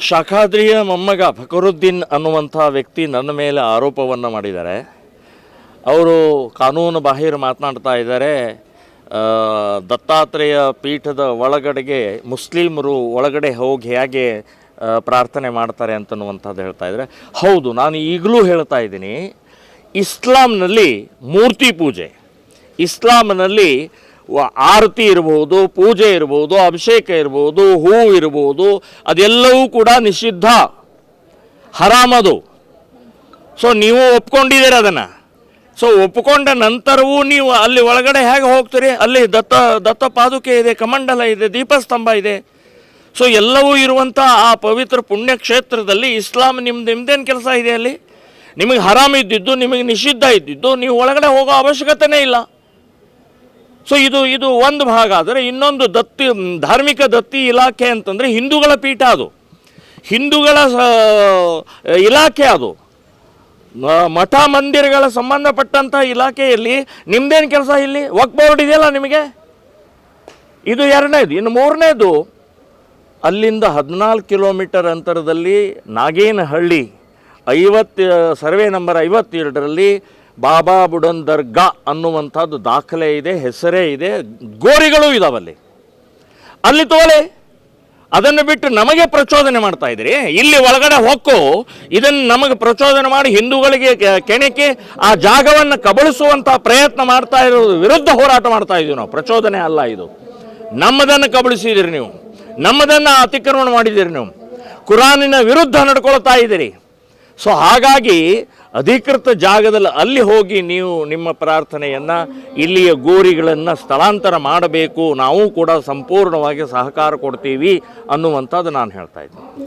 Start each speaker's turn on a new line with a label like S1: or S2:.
S1: ಶಾಖಾದ್ರಿಯ ಮೊಮ್ಮಗ ಫಕರುದ್ದೀನ್ ಅನ್ನುವಂಥ ವ್ಯಕ್ತಿ ನನ್ನ ಮೇಲೆ ಆರೋಪವನ್ನು ಮಾಡಿದ್ದಾರೆ. ಅವರು ಕಾನೂನು ಬಾಹಿರ ಮಾತನಾಡ್ತಾ ಇದ್ದಾರೆ. ದತ್ತಾತ್ರೇಯ ಪೀಠದ ಒಳಗಡೆಗೆ ಮುಸ್ಲಿಮರು ಒಳಗಡೆ ಹೋಗಿ ಹೇಗೆ ಪ್ರಾರ್ಥನೆ ಮಾಡ್ತಾರೆ ಅಂತನ್ನುವಂಥದ್ದು ಹೇಳ್ತಾ ಇದ್ದಾರೆ. ಹೌದು, ನಾನು ಈಗಲೂ ಹೇಳ್ತಾ ಇದ್ದೀನಿ. ಇಸ್ಲಾಂನಲ್ಲಿ ಮೂರ್ತಿ ಪೂಜೆ. ಇಸ್ಲಾಂನಲ್ಲಿ ಆರತಿ ಇರಬಹುದು ಪೂಜೆ ಇರಬಹುದು ಅಭಿಷೇಕ ಇರಬಹುದು ಹೂ ಇರಬಹುದು ಅದೆಲ್ಲವೂ ಕೂಡ ನಿಷಿದ್ಧ. ಹರಾಮದು. ಸೊ ನೀವು ಒಪ್ಕೊಂಡಿದ್ದೀರ ಅದನ್ನು? ಸೊ ಒಪ್ಕೊಂಡ ನಂತರವೂ ನೀವು ಅಲ್ಲಿ ಒಳಗಡೆ ಹೇಗೆ ಹೋಗ್ತೀರಿ? ಅಲ್ಲಿ ದತ್ತ ದತ್ತ ಪಾದುಕೆ ಇದೆ, ಕಮಂಡಲ ಇದೆ, ದೀಪಸ್ತಂಭ ಇದೆ. ಸೊ ಎಲ್ಲವೂ ಇರುವಂಥ ಆ ಪವಿತ್ರ ಪುಣ್ಯ ಕ್ಷೇತ್ರದಲ್ಲಿ ಇಸ್ಲಾಂ ನಿಮ್ದು, ನಿಮ್ದೇನು ಕೆಲಸ ಇದೆ ಅಲ್ಲಿ? ನಿಮಗೆ ಹರಾಮ್ ಇದ್ದಿದ್ದು, ನಿಮಗೆ ನಿಷಿದ್ಧ ಇದ್ದಿದ್ದು, ನೀವು ಒಳಗಡೆ ಹೋಗೋ ಅವಶ್ಯಕತೆನೇ ಇಲ್ಲ. ಸೊ ಇದು ಇದು ಒಂದು ಭಾಗ. ಆದರೆ ಇನ್ನೊಂದು ದತ್ತಿ ಧಾರ್ಮಿಕ ದತ್ತಿ ಇಲಾಖೆ ಅಂತಂದರೆ ಹಿಂದೂಗಳ ಪೀಠ ಅದು. ಹಿಂದೂಗಳ ಇಲಾಖೆ ಅದು. ಮಠ ಮಂದಿರಗಳ ಸಂಬಂಧಪಟ್ಟಂಥ ಇಲಾಖೆಯಲ್ಲಿ ನಿಮ್ದೇನು ಕೆಲಸ ಇಲ್ಲಿ? ವಕ್ ಬೋರ್ಡ್ ಇದೆಯಲ್ಲ ನಿಮಗೆ? ಇದು ಎರಡನೇದು. ಇನ್ನು ಮೂರನೇದು, ಅಲ್ಲಿಂದ ಹದಿನಾಲ್ಕು ಕಿಲೋಮೀಟರ್ ಅಂತರದಲ್ಲಿ ನಾಗೇನಹಳ್ಳಿ ಐವತ್ತು, ಸರ್ವೆ ನಂಬರ್ ಐವತ್ತೆರಡರಲ್ಲಿ ಬಾಬಾ ಬುಡನ್ ದರ್ಗಾ ಅನ್ನುವಂಥದ್ದು ದಾಖಲೆ ಇದೆ, ಹೆಸರೇ ಇದೆ, ಗೋರಿಗಳು ಇದಾವಲ್ಲಿ. ಅಲ್ಲಿ ತೋಲೆ, ಅದನ್ನು ಬಿಟ್ಟು ನಮಗೆ ಪ್ರಚೋದನೆ ಮಾಡ್ತಾ ಇದ್ದೀರಿ. ಇಲ್ಲಿ ಒಳಗಡೆ ಹೊಕ್ಕು, ಇದನ್ನು ನಮಗೆ ಪ್ರಚೋದನೆ ಮಾಡಿ ಹಿಂದೂಗಳಿಗೆ ಕೆಣಕಿ ಆ ಜಾಗವನ್ನು ಕಬಳಿಸುವಂಥ ಪ್ರಯತ್ನ ಮಾಡ್ತಾ ಇರೋದು, ವಿರುದ್ಧ ಹೋರಾಟ ಮಾಡ್ತಾ ಇದ್ದೀವಿ ನಾವು. ಪ್ರಚೋದನೆ ಅಲ್ಲ ಇದು. ನಮ್ಮದನ್ನು ಕಬಳಿಸಿದಿರಿ ನೀವು. ನಮ್ಮದನ್ನು ಅತಿಕ್ರಮಣ ಮಾಡಿದಿರಿ ನೀವು. ಕುರಾನಿನ ವಿರುದ್ಧ ನಡ್ಕೊಳ್ತಾ ಇದ್ದೀರಿ. ಸೊ ಹಾಗಾಗಿ ಅಧಿಕೃತ ಜಾಗದಲ್ಲಿ ಅಲ್ಲಿ ಹೋಗಿ ನೀವು ನಿಮ್ಮ ಪ್ರಾರ್ಥನೆಯನ್ನು, ಇಲ್ಲಿಯ ಗೋರಿಗಳನ್ನು ಸ್ಥಳಾಂತರ ಮಾಡಬೇಕು, ನಾವು ಕೂಡ ಸಂಪೂರ್ಣವಾಗಿ ಸಹಕಾರ ಕೊಡ್ತೀವಿ ಅನ್ನುವಂಥದ್ದು ನಾನು ಹೇಳ್ತಾ ಇದ್ದೀನಿ.